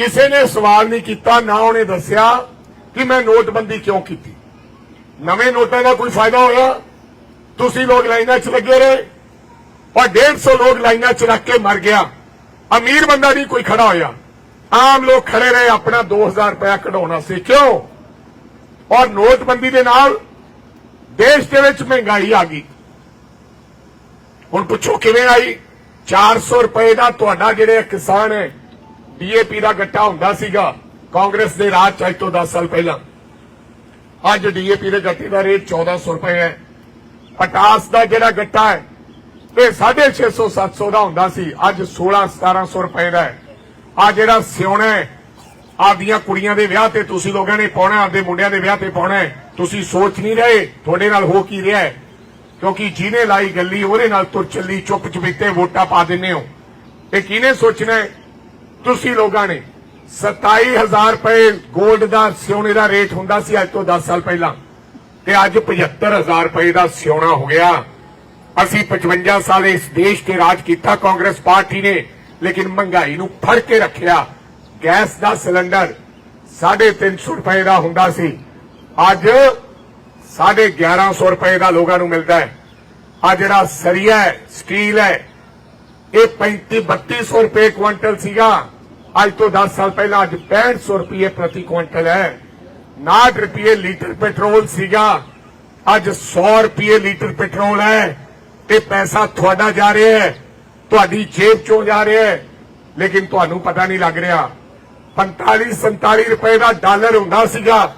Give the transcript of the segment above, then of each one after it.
ਕਿਸੇ ਨੇ ਸਵਾਲ ਨਹੀਂ ਕੀਤਾ, ਨਾ ਉਹਨੇ ਦੱਸਿਆ ਕਿ ਮੈਂ ਨੋਟਬੰਦੀ ਕਿਉਂ ਕੀਤੀ। ਨਵੇਂ ਨੋਟਾਂ ਦਾ ਕੋਈ ਫਾਇਦਾ ਹੋਇਆ? ਤੁਸੀਂ ਲੋਕ ਲਾਈਨਾਂ 'ਚ ਲੱਗੇ ਰਹੇ। ਔਰ 150 ਲੋਕ ਲਾਈਨਾਂ 'ਚ ਰੱਖ ਕੇ ਮਰ ਗਿਆ। ਅਮੀਰ ਬੰਦਾ ਨਹੀਂ ਕੋਈ ਖੜਾ ਹੋਇਆ। ਆਮ ਲੋਕ ਖੜੇ ਰਹੇ, ਆਪਣਾ 2000 ਰੁਪਇਆ ਕਢਾਉਣਾ ਸੀ। ਕਿਉਂ? ਔਰ ਨੋਟਬੰਦੀ ਦੇ ਨਾਲ ਦੇਸ਼ ਦੇ ਵਿੱਚ ਮਹਿੰਗਾਈ ਆ ਗਈ। ਹੁਣ ਪੁੱਛੋ ਕਿਵੇਂ ਆਈ? 400 ਰੁਪਏ ਦਾ ਤੁਹਾਡਾ ਜਿਹੜੇ ਕਿਸਾਨ ਹੈ ਡੀਏਪੀ ਦਾ ਗੱਟਾ ਹੁੰਦਾ ਸੀਗਾ। ਕਾਂਗਰਸ ਦੇ ਰਾਜ ਚ ਅੱਜ ਤੋਂ 10 ਸਾਲ ਪਹਿਲਾਂ। ਅੱਜ ਡੀਏਪੀ ਦੇ ਗੱਟੇ ਦਾ ਰੇਟ 1400 ਰੁਪਏ ਹੈ। ਪਟਾਸ ਦਾ ਜਿਹੜਾ ਗੱਟਾ ਹੈ, ਇਹ 650 700 ਦਾ ਹੁੰਦਾ ਸੀ। ਅੱਜ 16 1700 ਰੁਪਏ ਦਾ ਹੈ। ਆ ਜਿਹੜਾ ਸਿਉਣਾ ਆਪਦੀਆਂ ਕੁੜੀਆਂ ਦੇ ਵਿਆਹ ਤੇ ਤੁਸੀਂ ਲੋਕਾਂ ਨੇ ਪਾਉਣਾ ਆਪਦੇ ਮੁੰਡਿਆਂ ਦੇ ਵਿਆਹ ਤੇ ਪਾਉਣਾ ਤੁਸੀਂ ਸੋਚ ਨਹੀਂ ਰਹੇ ਤੁਹਾਡੇ ਨਾਲ ਹੋ ਕੀ ਰਿਹਾ ਹੈ। ਕਿਉਂਕਿ ਜਿਹਨੇ ਲਾਈ ਗੱਲੀ, ਉਹਦੇ ਨਾਲ ਤੁਰ ਚੱਲੀ ਚੁੱਪ ਚੁਪੀਤੇ ਵੋਟਾਂ ਪਾ ਦਿੰਨੇ ਹੋ। ਇਹ ਕਿਹਨੇ ਸੋਚਣਾ ਹੈ? ਤੁਸੀਂ ਲੋਕਾਂ ਨੇ 27000 ਰੁਪਏ 골ਡ ਦਾ ਸਿਉਣੇ ਦਾ ਰੇਟ ਹੁੰਦਾ ਸੀ ਅੱਜ ਤੋਂ 10 ਸਾਲ ਪਹਿਲਾਂ ਤੇ ਅੱਜ 75000 ਰੁਪਏ ਦਾ ਸਿਉਣਾ ਹੋ ਗਿਆ। ਅਸੀਂ 55 ਸਾਲ ਇਸ ਦੇਸ਼ ਤੇ ਰਾਜ ਕੀਤਾ, ਕਾਂਗਰਸ ਪਾਰਟੀ ਨੇ, ਲੇਕਿਨ ਮਹਿੰਗਾਈ ਨੂੰ ਫੜ ਕੇ ਰੱਖਿਆ। ਗੈਸ ਦਾ ਸਿਲੰਡਰ 350 ਰੁਪਏ ਦਾ ਹੁੰਦਾ ਸੀ। ਅੱਜ 1150 ਰੁਪਏ ਦਾ ਲੋਕਾਂ ਨੂੰ ਮਿਲਦਾ ਹੈ। ਆ ਜਿਹੜਾ ਸਰੀਆ ਹੈ, ਸਟੀਲ ਹੈ ਇਹ 35 3200 ਰੁਪਏ ਕੁਇੰਟਲ ਸੀਗਾ। ਅੱਜ ਤੋਂ 10 ਸਾਲ ਪਹਿਲਾਂ ਅੱਜ 6500 ਰੁਪਏ ਪ੍ਰਤੀ ਕੁਇੰਟਲ ਹੈ। 59 ਰੁਪਏ ਲੀਟਰ ਪੈਟਰੋਲ ਸੀਗਾ। ਅੱਜ 100 ਰੁਪਏ ਲੀਟਰ ਪੈਟਰੋਲ ਹੈ। ਇਹ ਪੈਸਾ ਤੁਹਾਡਾ ਜਾ ਰਿਹਾ ਹੈ। ਤੁਹਾਡੀ ਜੇਬ ਚੋਂ ਜਾ ਰਿਹਾ ਹੈ। ਲੇਕਿਨ ਤੁਹਾਨੂੰ ਪਤਾ ਨਹੀਂ ਲੱਗ ਰਿਹਾ। 45 47 ਰੁਪਏ ਦਾ ਡਾਲਰ ਹੁੰਦਾ ਸੀਗਾ।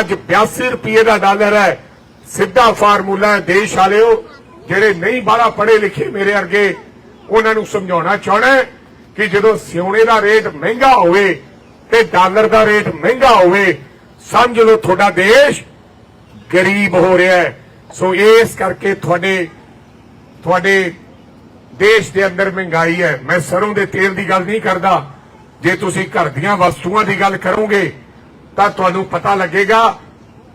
ਅੱਜ 82 ਰੁਪਏ ਦਾ ਡਾਲਰ ਹੈ। ਸਿੱਧਾ ਫਾਰਮੂਲਾ ਹੈ, ਦੇਸ਼ ਵਾਲਿਓ, ਜਿਹੜੇ ਨਹੀਂ ਬਾਹਲਾ ਪੜੇ ਲਿਖੇ ਮੇਰੇ ਵਰਗੇ ਉਹਨਾਂ ਨੂੰ ਸਮਝਾਉਣਾ ਚਾਹਣਾ ਕਿ ਜਦੋਂ ਸਿਉਣੇ ਦਾ ਰੇਟ ਮਹਿੰਗਾ ਹੋਵੇ ਤੇ ਡਾਲਰ ਦਾ ਰੇਟ ਮਹਿੰਗਾ ਹੋਵੇ, ਸਮਝ ਲਓ ਤੁਹਾਡਾ ਦੇਸ਼ ਗਰੀਬ ਹੋ ਰਿਹਾ ਹੈ। ਸੋ ਇਸ ਕਰਕੇ ਤੁਹਾਡੇ ਤੁਹਾਡੇ ਦੇਸ਼ ਦੇ ਅੰਦਰ ਮਹਿੰਗਾਈ ਹੈ। ਮੈਂ ਸਰੋਂ ਦੇ ਤੇਲ ਦੀ ਗੱਲ ਨਹੀਂ ਕਰਦਾ। ਜੇ ਤੁਸੀਂ ਘਰ ਦੀਆਂ ਵਸਤੂਆਂ ਦੀ ਗੱਲ ਕਰੋਗੇ, ਤਾਂ ਤੁਹਾਨੂੰ ਪਤਾ ਲੱਗੇਗਾ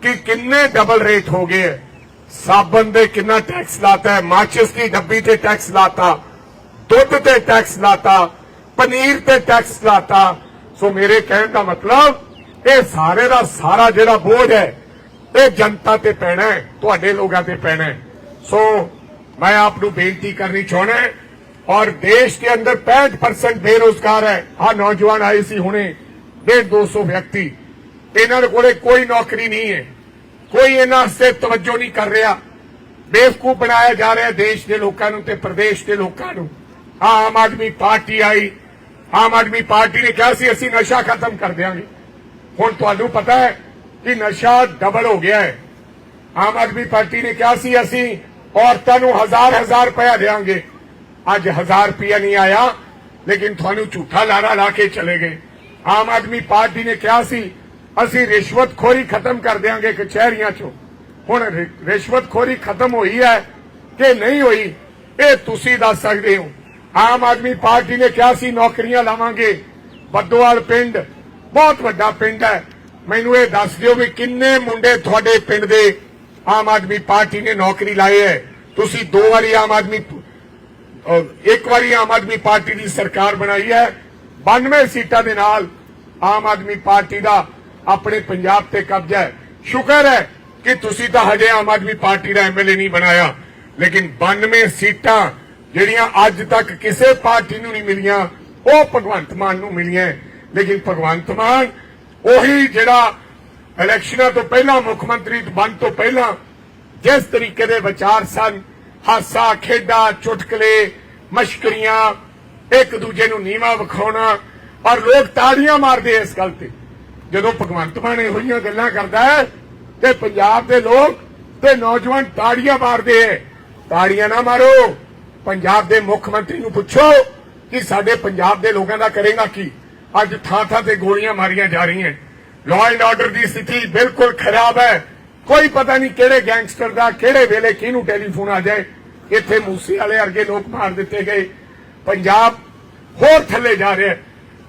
ਕਿ ਕਿੰਨੇ ਡਬਲ ਰੇਟ ਹੋ ਗਏ ਸਾਬਣ ਦੇ ਕਿੰਨਾ ਟੈਕਸ ਲਾਤਾ ਹੈ, ਮਾਚਿਸ ਦੀ ਡੱਬੀ ਤੇ ਟੈਕਸ ਲਾਤਾ। ਦੁੱਧ ਤੇ ਟੈਕਸ ਲਾਤਾ, ਪਨੀਰ ਤੇ ਟੈਕਸ ਲਾਤਾ। ਸੋ ਮੇਰੇ ਕਹਿਣ ਦਾ ਮਤਲਬ, ਇਹ ਸਾਰੇ ਦਾ ਸਾਰਾ ਜਿਹੜਾ ਬੋਝ ਹੈ, ਇਹ ਜਨਤਾ ਤੇ ਪੈਣਾ ਹੈ, ਤੁਹਾਡੇ ਲੋਕਾਂ ਤੇ ਪੈਣਾ ਹੈ। ਸੋ ਮੈਂ ਆਪ ਨੂੰ ਬੇਨਤੀ ਕਰਨੀ ਚਾਹੁੰਦਾ ਔਰ ਦੇਸ਼ ਦੇ ਅੰਦਰ 65% ਬੇਰੋਜ਼ਗਾਰ ਹੈ। ਆ ਨੌਜਵਾਨ ਆਏ ਸੀ ਹੁਣੇ 1.5 200 ਵਿਅਕਤੀ। ਇਹਨਾਂ ਦੇ ਕੋਲੇ ਕੋਈ ਨੌਕਰੀ ਨਹੀਂ ਹੈ। ਕੋਈ ਇਹਨਾਂ ਸੇ ਤਵੱਜੋ ਨਹੀਂ ਕਰ ਰਿਹਾ। ਬੇਵਕੂਫ ਬਣਾਇਆ ਜਾ ਰਿਹਾ ਦੇਸ਼ ਦੇ ਲੋਕਾਂ ਨੂੰ ਤੇ ਪ੍ਰਦੇਸ਼ ਦੇ ਲੋਕਾਂ ਨੂੰ। ਆਮ ਆਦਮੀ ਪਾਰਟੀ ਆਈ, ਆਮ ਆਦਮੀ ਪਾਰਟੀ ਨੇ ਕਿਹਾ ਸੀ, ਅਸੀਂ ਨਸ਼ਾ ਖਤਮ ਕਰ ਦਿਆਂਗੇ। ਹੁਣ ਤੁਹਾਨੂੰ ਪਤਾ ਹੈ ਕਿ ਨਸ਼ਾ ਡਬਲ ਹੋ ਗਿਆ ਹੈ। ਆਮ ਆਦਮੀ ਪਾਰਟੀ ਨੇ ਕਿਹਾ ਸੀ, ਅਸੀਂ ਔਰਤਾਂ ਨੂੰ ਹਜ਼ਾਰ ਹਜ਼ਾਰ ਰੁਪਇਆ ਦੇਵਾਂਗੇ ਅੱਜ ਹਜ਼ਾਰ ਰੁਪਇਆ ਨਹੀਂ ਆਇਆ, ਲੇਕਿਨ ਤੁਹਾਨੂੰ ਝੂਠਾ ਲਾਰਾ ਲਾ ਕੇ ਚਲੇ ਗਏ। ਆਮ ਆਦਮੀ ਪਾਰਟੀ ਨੇ ਕਿਹਾ ਸੀ, ਅਸੀਂ ਰਿਸ਼ਵਤਖੋਰੀ ਖਤਮ ਕਰ ਦੇਵਾਂਗੇ ਕਚਹਿਰੀਆਂ ਚੋਂ। ਹੁਣ ਰਿਸ਼ਵਤਖੋਰੀ ਖਤਮ ਹੋਈ ਹੈ ਕਿ ਨਹੀਂ ਹੋਈ, ਇਹ ਤੁਸੀਂ ਦੱਸ ਸਕਦੇ ਹੋ। ਆਮ ਆਦਮੀ ਪਾਰਟੀ ਨੇ ਕਿਹਾ ਸੀ, ਨੌਕਰੀਆਂ ਲਾਵਾਂਗੇ। ਬੱਦੋਵਾਲ ਪਿੰਡ, ਬਹੁਤ ਵੱਡਾ ਪਿੰਡ ਹੈ। ਮੈਨੂੰ ਇਹ ਦੱਸ ਦਿਓ ਵੀ ਕਿੰਨੇ ਮੁੰਡੇ ਤੁਹਾਡੇ ਪਿੰਡ ਦੇ ਆਮ ਆਦਮੀ ਪਾਰਟੀ ਨੇ ਨੌਕਰੀ ਲਾਏ ਹੈ? ਤੁਸੀਂ ਦੋ ਵਾਰੀ ਆਮ ਆਦਮੀ ਅਹ ਇੱਕ ਵਾਰੀ ਆਮ ਆਦਮੀ ਪਾਰਟੀ ਦੀ ਸਰਕਾਰ ਬਣਾਈ ਹੈ। 92 ਸੀਟਾਂ ਦੇ ਨਾਲ ਆਮ ਆਦਮੀ ਪਾਰਟੀ ਦਾ ਆਪਣੇ ਪੰਜਾਬ ਤੇ ਕਬਜ਼ਾ ਹੈ। ਸ਼ੁਕਰ ਹੈ ਕਿ ਤੁਸੀਂ ਤਾਂ ਹਜੇ ਆਮ ਆਦਮੀ ਪਾਰਟੀ ਦਾ ਐਮਐਲਏ ਨਹੀਂ ਬਣਾਇਆ। ਲੇਕਿਨ 92 ਸੀਟਾਂ ਜਿਹੜੀਆਂ ਅੱਜ ਤੱਕ ਕਿਸੇ ਪਾਰਟੀ ਨੂੰ ਨਹੀਂ ਮਿਲੀਆਂ, ਉਹ ਭਗਵੰਤ ਮਾਨ ਨੂੰ ਮਿਲੀਆਂ ਲੇਕਿਨ ਭਗਵੰਤ ਮਾਨ ਉਹੀ ਜਿਹੜਾ ਇਲੈਕਸ਼ਨਾਂ ਤੋਂ ਪਹਿਲਾਂ, ਮੁੱਖ ਮੰਤਰੀ ਬਣ ਤੋਂ ਪਹਿਲਾਂ, ਜਿਸ ਤਰੀਕੇ ਦੇ ਵਿਚਾਰ ਸਨ, ਹਾਸਾ, ਖੇਡਾ, ਚੁਟਕਲੇ, ਮਸ਼ਕਰੀਆਂ, ਇੱਕ ਦੂਜੇ ਨੂੰ ਨੀਵਾ ਵਿਖਾਉਣਾ ਔਰ ਲੋਕ ਤਾੜੀਆਂ ਮਾਰਦੇ ਇਸ ਗੱਲ ਤੇ। ਜਦੋਂ ਭਗਵੰਤ ਮਾਨ ਇਹੋ ਜਿਹੀਆਂ ਗੱਲਾਂ ਕਰਦਾ ਹੈ, ਤੇ ਪੰਜਾਬ ਦੇ ਲੋਕ ਤੇ ਨੌਜਵਾਨ ਤਾੜੀਆਂ ਮਾਰਦੇ ਹੈ। ਤਾੜੀਆਂ ਨਾ ਮਾਰੋ। ਪੰਜਾਬ ਦੇ ਮੁੱਖ ਮੰਤਰੀ ਨੂੰ ਪੁੱਛੋ ਕਿ ਸਾਡੇ ਪੰਜਾਬ ਦੇ ਲੋਕਾਂ ਦਾ ਕਰੇਗਾ ਕੀ? ਅੱਜ ਥਾਂ ਥਾਂ ਤੇ ਗੋਲੀਆਂ ਮਾਰੀਆਂ ਜਾ ਰਹੀਆਂ। ਲਾਅ ਐਂਡ ਆਰਡਰ ਦੀ ਸਥਿਤੀ ਬਿਲਕੁਲ ਖਰਾਬ ਹੈ। ਕੋਈ ਪਤਾ ਨਹੀਂ ਕਿਹੜੇ ਗੈਂਗਸਟਰ ਦਾ, ਕਿਹੜੇ ਵੇਲੇ ਕਿਹਨੂੰ ਟੈਲੀਫੋਨ ਆ ਜਾਏ। ਇੱਥੇ ਮੂਸੇ ਵਾਲੇ ਵਰਗੇ ਲੋਕ ਮਾਰ ਦਿੱਤੇ ਗਏ। ਪੰਜਾਬ ਹੋਰ ਥੱਲੇ ਜਾ ਰਿਹਾ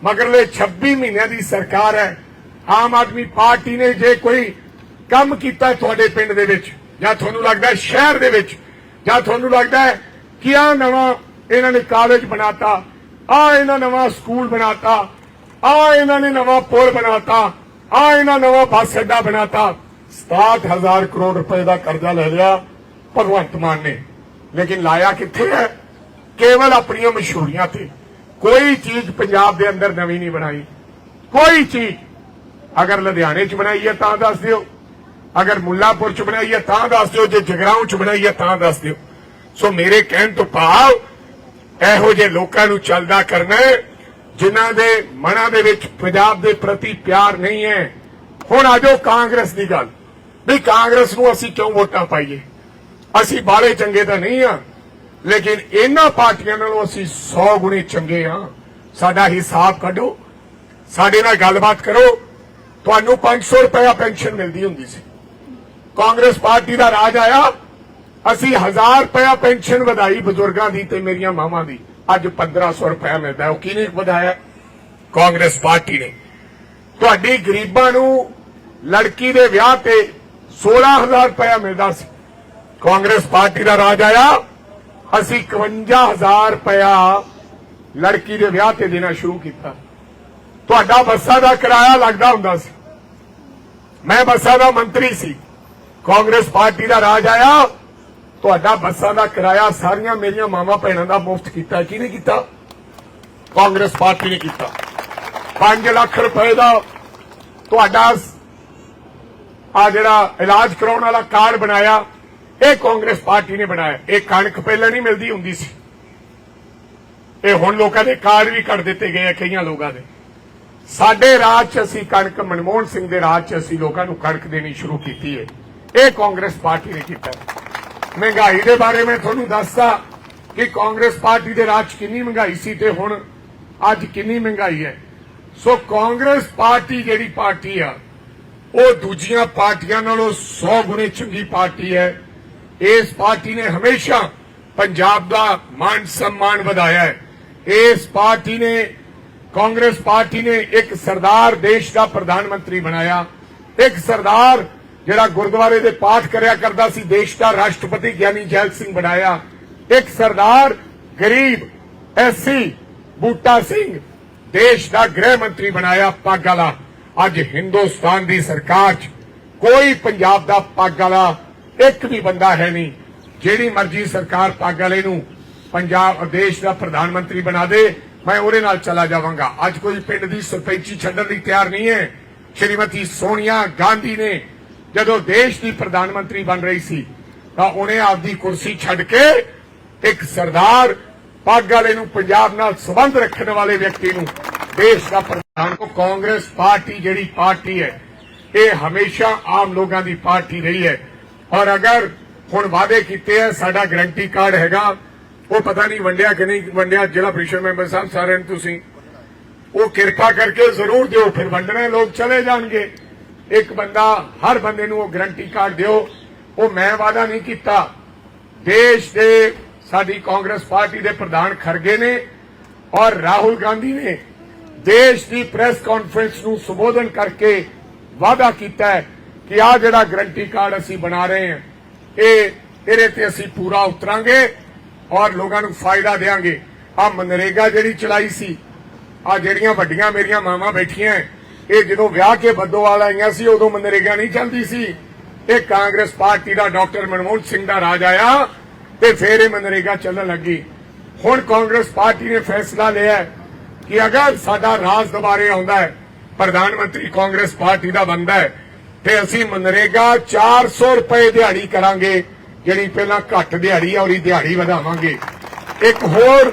ਮਗਰਲੇ 26 ਮਹੀਨਿਆਂ ਦੀ ਸਰਕਾਰ ਹੈ। ਆਮ ਆਦਮੀ ਪਾਰਟੀ ਨੇ ਜੇ ਕੋਈ ਕੰਮ ਕੀਤਾ ਤੁਹਾਡੇ ਪਿੰਡ ਦੇ ਵਿੱਚ, ਜਾਂ ਤੁਹਾਨੂੰ ਲੱਗਦਾ ਸ਼ਹਿਰ ਦੇ ਵਿੱਚ, ਜਾਂ ਤੁਹਾਨੂੰ ਲੱਗਦਾ ਕਿ ਆ ਨਵਾਂ ਇਹਨਾਂ ਨੇ ਕਾਲਜ ਬਣਾਤਾ? ਆ ਇਹਨਾਂ ਨਵਾਂ ਸਕੂਲ ਬਣਾਤਾ। ਆ ਇਹਨਾਂ ਨੇ ਨਵਾਂ ਪੁਲ ਬਣਾਤਾ। ਆ ਇਹਨਾਂ ਨਵਾਂ ਬੱਸ ਅੱਡਾ ਬਣਾਤਾ। 67000 ਕਰੋੜ ਰੁਪਏ ਦਾ ਕਰਜ਼ਾ ਲੈ ਲਿਆ ਭਗਵੰਤ ਮਾਨ ਨੇ। ਲੇਕਿਨ ਲਾਇਆ ਕਿੱਥੇ ਹੈ? ਕੇਵਲ ਆਪਣੀਆਂ ਮਸ਼ਹੂਰੀਆਂ ਤੇ। ਕੋਈ ਚੀਜ਼ ਪੰਜਾਬ ਦੇ ਅੰਦਰ ਨਵੀਂ ਨਹੀਂ ਬਣਾਈ। ਕੋਈ ਚੀਜ਼। ਅਗਰ ਲੁਧਿਆਣੇ ਚ ਬਣਾਈ ਹੈ ਤਾਂ ਦੱਸ ਦਿਓ। ਅਗਰ ਮੁੱਲਾਪੁਰ ਚ ਬਣਾਈ ਹੈ ਤਾਂ ਦੱਸ ਦਿਓ। ਜੇ ਜਗਰਾਉਂ ਚ ਬਣਾਈ ਹੈ ਤਾਂ ਦੱਸ ਦਿਓ। ਸੋ ਮੇਰੇ ਕਹਿਣ ਤੋਂ ਭਾਵ ਇਹੋ ਜਿਹੇ ਲੋਕਾਂ ਨੂੰ ਚੱਲਦਾ ਕਰਨਾ ਹੈ, ਜਿਨ੍ਹਾਂ ਦੇ ਮਨਾਂ ਦੇ ਵਿੱਚ ਪੰਜਾਬ ਦੇ ਪ੍ਰਤੀ ਪਿਆਰ ਨਹੀਂ ਹੈ। ਹੁਣ ਆਜੋ ਕਾਂਗਰਸ ਦੀ ਗੱਲ। ਵੀ ਕਾਂਗਰਸ ਨੂੰ ਅਸੀਂ ਕਿਉਂ ਵੋਟਾਂ ਪਾਈਏ? ਅਸੀਂ ਬਾਲੇ ਚੰਗੇ ਤਾਂ ਨਹੀਂ ਆ ਲੇਕਿਨ ਇਹਨਾਂ ਪਾਰਟੀਆਂ ਨਾਲੋਂ ਅਸੀਂ 100 ਗੁਣੇ ਚੰਗੇ ਆ ਸਾਡਾ ਹਿਸਾਬ ਕੱਢੋ ਸਾਡੇ ਨਾਲ ਗੱਲਬਾਤ ਕਰੋ। ਤੁਹਾਨੂੰ 500 ਰੁਪਏ ਪੈਨਸ਼ਨ ਮਿਲਦੀ ਹੁੰਦੀ ਸੀ। ਕਾਂਗਰਸ ਪਾਰਟੀ ਦਾ ਰਾਜ ਆਇਆ ਅਸੀਂ 1000 ਰੁਪਇਆ ਪੈਨਸ਼ਨ ਵਧਾਈ ਬਜ਼ੁਰਗਾਂ ਦੀ ਤੇ ਮੇਰੀਆਂ ਮਾਵਾਂ ਦੀ। ਅੱਜ 1500 ਰੁਪਇਆ ਮਿਲਦਾ ਉਹ ਕਿਹਨੇ ਵਧਾਇਆ? ਕਾਂਗਰਸ ਪਾਰਟੀ ਨੇ। ਤੁਹਾਡੀ ਗਰੀਬਾਂ ਨੂੰ ਲੜਕੀ ਦੇ ਵਿਆਹ ਤੇ 16000 ਰੁਪਇਆ ਮਿਲਦਾ ਸੀ। ਕਾਂਗਰਸ ਪਾਰਟੀ ਦਾ ਰਾਜ ਆਇਆ। ਅਸੀਂ 51000 ਰੁਪਇਆ ਲੜਕੀ ਦੇ ਵਿਆਹ ਤੇ ਦੇਣਾ ਸ਼ੁਰੂ ਕੀਤਾ। ਤੁਹਾਡਾ ਬੱਸਾਂ ਦਾ ਕਿਰਾਇਆ ਲੱਗਦਾ ਹੁੰਦਾ ਸੀ। ਮੈਂ ਬੱਸਾਂ ਦਾ ਮੰਤਰੀ ਸੀ। ਕਾਂਗਰਸ ਪਾਰਟੀ ਦਾ ਰਾਜ ਆਇਆ। ਤੁਹਾਡਾ ਬੱਸਾਂ ਦਾ ਕਿਰਾਇਆ ਸਾਰੀਆਂ ਮੇਰੀਆਂ ਮਾਵਾਂ ਭੈਣਾਂ ਦਾ ਮੁਫਤ ਕੀਤਾ ਕਿਹਨੇ ਕੀਤਾ? ਕਾਂਗਰਸ ਪਾਰਟੀ ਨੇ ਕੀਤਾ। 5 ਲੱਖ ਰੁਪਏ ਦਾ ਤੁਹਾਡਾ ਆ ਜਿਹੜਾ ਇਲਾਜ ਕਰਾਉਣ ਵਾਲਾ ਕਾਰਡ ਬਣਾਇਆ, ਇਹ ਕਾਂਗਰਸ ਪਾਰਟੀ ਨੇ ਬਣਾਇਆ। ਇਹ ਕਣਕ ਪਹਿਲਾਂ ਨਹੀਂ ਮਿਲਦੀ, ਹੁੰਦੀ ਸੀ। ਇਹ ਹੁਣ ਲੋਕਾਂ ਦੇ ਕਾਰਡ ਵੀ ਕੱਢ ਦਿੱਤੇ ਗਏ ਆ, ਕਈਆਂ ਲੋਕਾਂ ਦੇ। ਸਾਡੇ ਰਾਜ 'ਚ ਅਸੀਂ ਕਣਕ, ਮਨਮੋਹਨ ਸਿੰਘ ਦੇ ਰਾਜ 'ਚ ਅਸੀਂ ਲੋਕਾਂ ਨੂੰ ਕਣਕ ਦੇਣੀ ਸ਼ੁਰੂ ਕੀਤੀ ਹੈ ਇਹ ਕਾਂਗਰਸ ਪਾਰਟੀ ਨੇ ਕੀਤਾ। ਮਹਿੰਗਾਈ ਦੇ ਬਾਰੇ ਮੈਂ ਤੁਹਾਨੂੰ ਦੱਸਦਾ ਕਿ ਕਾਂਗਰਸ ਪਾਰਟੀ ਦੇ ਰਾਜ 'ਚ ਕਿੰਨੀ ਮਹਿੰਗਾਈ ਸੀ ਤੇ ਹੁਣ ਅੱਜ ਕਿੰਨੀ ਮਹਿੰਗਾਈ ਹੈ। ਸੋ ਕਾਂਗਰਸ ਪਾਰਟੀ ਜਿਹੜੀ ਪਾਰਟੀ ਆ, ਉਹ ਦੂਜੀਆਂ ਪਾਰਟੀਆਂ ਨਾਲੋਂ 100 ਗੁਣੇ ਚੰਗੀ ਪਾਰਟੀ ਹੈ। ਇਸ ਪਾਰਟੀ ਨੇ ਹਮੇਸ਼ਾ ਪੰਜਾਬ ਦਾ ਮਾਨ ਸਨਮਾਨ ਵਧਾਇਆ ਹੈ। ਇਸ ਪਾਰਟੀ ਨੇ, ਕਾਂਗਰਸ ਪਾਰਟੀ ਨੇ ਇੱਕ ਸਰਦਾਰ ਦੇਸ਼ ਦਾ ਪ੍ਰਧਾਨ ਮੰਤਰੀ ਬਣਾਇਆ। ਇੱਕ ਸਰਦਾਰ ਜਿਹੜਾ ਗੁਰਦੁਆਰੇ ਦੇ ਪਾਠ ਕਰਿਆ ਕਰਦਾ ਸੀ, ਦੇਸ਼ ਦਾ ਰਾਸ਼ਟਰਪਤੀ ਗਿਆਨੀ ਜੈਲ ਸਿੰਘ ਬਣਾਇਆ। ਇੱਕ ਸਰਦਾਰ, ਗਰੀਬ, ਐਸੀ ਬੂਟਾ ਸਿੰਘ, ਦੇਸ਼ ਦਾ ਗ੍ਰਹਿ ਮੰਤਰੀ ਬਣਾਇਆ ਪੱਗ ਵਾਲਾ। ਅੱਜ ਹਿੰਦੁਸਤਾਨ ਦੀ ਸਰਕਾਰ 'ਚ ਕੋਈ ਪੰਜਾਬ ਦਾ ਪੱਗ ਵਾਲਾ ਇੱਕ ਵੀ ਬੰਦਾ ਹੈ ਨਹੀਂ। ਜਿਹੜੀ ਮਰਜ਼ੀ ਸਰਕਾਰ ਪੱਗ ਵਾਲੇ ਨੂੰ ਪੰਜਾਬ, ਦੇਸ਼ ਦਾ ਪ੍ਰਧਾਨ ਮੰਤਰੀ ਬਣਾ ਦੇ, ਮੈਂ ਉਹਦੇ ਨਾਲ ਚਲਾ ਜਾਵਾਂਗਾ। ਅੱਜ ਕੋਈ ਪਿੰਡ ਦੀ ਸਰਪੰਚੀ ਛੱਡਣ ਲਈ ਤਿਆਰ ਨਹੀਂ ਹੈ। ਸ਼੍ਰੀਮਤੀ ਸੋਨੀਆ ਗਾਂਧੀ ਨੇ ਜਦੋਂ ਦੇਸ਼ ਦੀ ਪ੍ਰਧਾਨ ਮੰਤਰੀ ਬਣ ਰਹੀ ਸੀ, ਤਾਂ ਉਹਨੇ ਆਪਦੀ ਕੁਰਸੀ ਛੱਡ ਕੇ ਇੱਕ ਸਰਦਾਰ ਪੱਗ ਵਾਲੇ ਨੂੰ ਪੰਜਾਬ ਨਾਲ ਸਬੰਧ ਰੱਖਣ ਵਾਲੇ ਵਿਅਕਤੀ ਨੂੰ ਦੇਸ਼ ਦਾ ਪ੍ਰਧਾਨ ਕੋ ਕਾਂਗਰਸ ਪਾਰਟੀ ਜਿਹੜੀ ਪਾਰਟੀ ਹੈ, ਇਹ ਹਮੇਸ਼ਾ ਆਮ ਲੋਕਾਂ ਦੀ ਪਾਰਟੀ ਰਹੀ ਹੈ। ਔਰ ਅਗਰ ਹੁਣ ਵਾਅਦੇ ਕੀਤੇ ਹੈ ਸਾਡਾ ਗਰੰਟੀ ਕਾਰਡ ਹੈਗਾ, ਉਹ ਪਤਾ ਨਹੀਂ ਵੰਡਿਆ ਕਿ ਨਹੀਂ ਵੰਡਿਆ, ਜ਼ਿਲ੍ਹਾ ਪ੍ਰੀਸ਼ਦ ਮੈਂਬਰ ਸਾਹਿਬ ਸਾਰਿਆਂ ਨੂੰ ਤੁਸੀਂ। ਉਹ ਕਿਰਪਾ ਕਰਕੇ ਜ਼ਰੂਰ ਦਿਓ, ਫਿਰ ਵੰਡਣੇ ਲੋਕ ਚਲੇ ਜਾਣਗੇ। ਇੱਕ ਬੰਦਾ, ਹਰ ਬੰਦੇ ਨੂੰ ਉਹ ਗਰੰਟੀ ਕਾਰਡ ਦਿਓ। ਉਹ ਮੈਂ ਵਾਦਾ ਨਹੀਂ ਕੀਤਾ। ਦੇਸ਼ ਦੇ, ਸਾਡੀ ਕਾਂਗਰਸ ਪਾਰਟੀ ਦੇ ਪ੍ਰਧਾਨ ਖਰਗੇ ਨੇ ਔਰ ਰਾਹੁਲ ਗਾਂਧੀ ਨੇ ਦੇਸ਼ ਦੀ ਪ੍ਰੈਸ ਕਾਨਫਰੰਸ ਨੂੰ ਸੰਬੋਧਨ ਕਰਕੇ ਵਾਅਦਾ ਕੀਤਾ ਹੈ ਕਿ ਆ ਜਿਹੜਾ ਗਰੰਟੀ ਕਾਰਡ ਅਸੀਂ ਬਣਾ ਰਹੇ ਹਾਂ, ਇਹ, ਇਹਦੇ ਤੇ ਅਸੀਂ ਪੂਰਾ ਉਤਰਾਂਗੇ ਔਰ ਲੋਕਾਂ ਨੂੰ ਫਾਇਦਾ ਦੇਵਾਂਗੇ ਆ ਮਨਰੇਗਾ ਜਿਹੜੀ ਚਲਾਈ ਸੀ ਆ ਜਿਹੜੀਆਂ ਵੱਡੀਆਂ ਮੇਰੀਆਂ ਮਾਵਾਂ ਬੈਠੀਆਂ ਇਹ ਜਦੋਂ ਵਿਆਹ ਕੇ ਬੱਦੋਵਾਲ ਆਈਆਂ ਸੀ, ਉਦੋਂ ਮਨਰੇਗਾ ਨਹੀਂ ਚੱਲਦੀ ਸੀ। ਇਹ ਕਾਂਗਰਸ ਪਾਰਟੀ ਦਾ ਡਾਕਟਰ ਮਨਮੋਹਨ ਸਿੰਘ ਦਾ ਰਾਜ ਆਇਆ ਤੇ ਫਿਰ ਇਹ ਮਨਰੇਗਾ ਚੱਲਣ ਲੱਗੀ। ਹੁਣ ਕਾਂਗਰਸ ਪਾਰਟੀ ਨੇ ਫੈਸਲਾ ਲਿਆ ਕਿ ਅਗਰ ਸਾਡਾ ਰਾਜ ਦੁਬਾਰੇ ਆਉਂਦਾ ਹੈ, ਪ੍ਰਧਾਨ ਮੰਤਰੀ ਕਾਂਗਰਸ ਪਾਰਟੀ ਦਾ ਬੰਦਾ ਹੈ, ਤੇ ਅਸੀਂ ਮਨਰੇਗਾ 400 ਰੁਪਏ ਦਿਹਾੜੀ ਕਰਾਂਗੇ, ਜਿਹੜੀ ਪਹਿਲਾਂ ਘੱਟ ਦਿਹਾੜੀ ਆ, ਉਹਦੀ ਦਿਹਾੜੀ ਵਧਾਵਾਂਗੇ। ਇੱਕ ਹੋਰ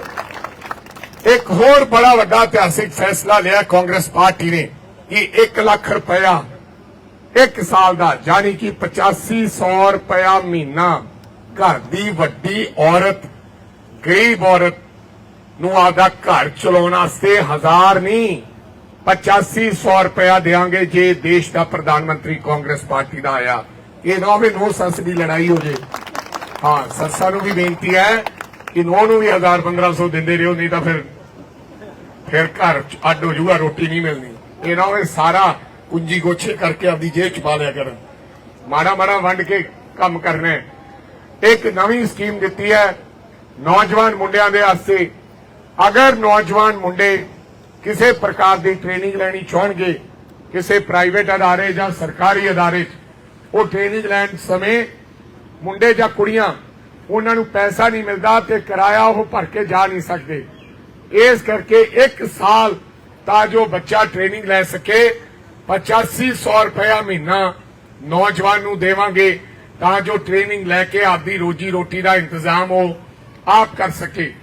ਇੱਕ ਹੋਰ ਬੜਾ ਵੱਡਾ ਇਤਿਹਾਸਿਕ ਫੈਸਲਾ ਲਿਆ ਕਾਂਗਰਸ ਪਾਰਟੀ ਨੇ। ਕਿ 1 ਲੱਖ ਰੁਪਇਆ, ਇੱਕ ਸਾਲ ਦਾ, ਯਾਨੀ ਕਿ 8500 ਰੁਪਇਆ ਮਹੀਨਾ ਘਰ ਦੀ ਵੱਡੀ ਔਰਤ, ਗਰੀਬ ਔਰਤ ਨੂੰ ਆਦਾ ਘਰ ਚਲਾਉਣ ਵਾਸਤੇ ਹਜ਼ਾਰ ਨਹੀਂ 8500 ਰੁਪਇਆ ਦੇਾਂਗੇ ਜੇ ਦੇਸ਼ ਦਾ ਪ੍ਰਧਾਨ ਮੰਤਰੀ ਕਾਂਗਰਸ ਪਾਰਟੀ ਦਾ ਆਇਆ। ਇਹ ਨਾ ਹੋਵੇ ਨੋ ਸੱਸ ਦੀ ਲੜਾਈ ਹੋ ਜੇ। ਹਾਂ, ਸੱਸਾਂ ਨੂੰ ਵੀ ਬੇਨਤੀ ਹੈ ਕਿ ਨੋ ਨੂੰ ਵੀ 1000 1500 ਦਿੰਦੇ ਰਹੋ, ਨਹੀਂ ਤਾਂ ਫਿਰ ਫਿਰ ਘਰ ਚ ਅੱਡ ਹੋ ਜੂਗਾ ਰੋਟੀ ਨਹੀਂ ਮਿਲਣੀ। ਇਹ ਨਾ ਸਾਰਾ ਕੁੰਜੀ ਗੋਛੇ ਕਰਕੇ ਆਪਦੀ ਜੇਬ ਚ ਪਾ ਲਿਆ ਕਰਨ। ਮਾੜਾ ਮਾੜਾ ਵੰਡ ਕੇ ਕੰਮ ਕਰਨਾ ਹੈ। ਇੱਕ ਨਵੀਂ ਸਕੀਮ ਦਿੱਤੀ ਹੈ ਨੌਜਵਾਨ ਮੁੰਡਿਆਂ ਦੇ ਵਾਸਤੇ। ਅਗਰ ਨੌਜਵਾਨ ਮੁੰਡੇ ਕਿਸੇ ਪ੍ਰਕਾਰ ਦੀ ਟ੍ਰੇਨਿੰਗ ਲੈਣੀ ਚਾਹਣਗੇ, ਕਿਸੇ ਪ੍ਰਾਈਵੇਟ ਅਦਾਰੇ ਜਾਂ ਸਰਕਾਰੀ ਅਦਾਰੇ 'ਚ, ਉਹ ਟ੍ਰੇਨਿੰਗ ਲੈਣ ਸਮੇਂ ਮੁੰਡੇ ਜਾਂ ਕੁੜੀਆਂ ਉਹਨਾਂ ਨੂੰ ਪੈਸਾ ਨਹੀਂ ਮਿਲਦਾ ਤੇ ਕਿਰਾਇਆ ਉਹ ਭਰ ਕੇ ਜਾ ਨਹੀਂ ਸਕਦੇ। ਇਸ ਕਰਕੇ 1 ਸਾਲ ਤਾਂ ਜੋ ਬੱਚਾ ਟ੍ਰੇਨਿੰਗ ਲੈ ਸਕੇ। 8500 ਰੁਪਇਆ ਮਹੀਨਾ ਨੌਜਵਾਨ ਨੂੰ ਦੇਵਾਂਗੇ ਤਾਂ ਜੋ ਟ੍ਰੇਨਿੰਗ ਲੈ ਕੇ ਆਪਦੀ ਰੋਜੀ ਰੋਟੀ ਦਾ ਇੰਤਜ਼ਾਮ ਉਹ ਆਪ ਕਰ ਸਕੇ।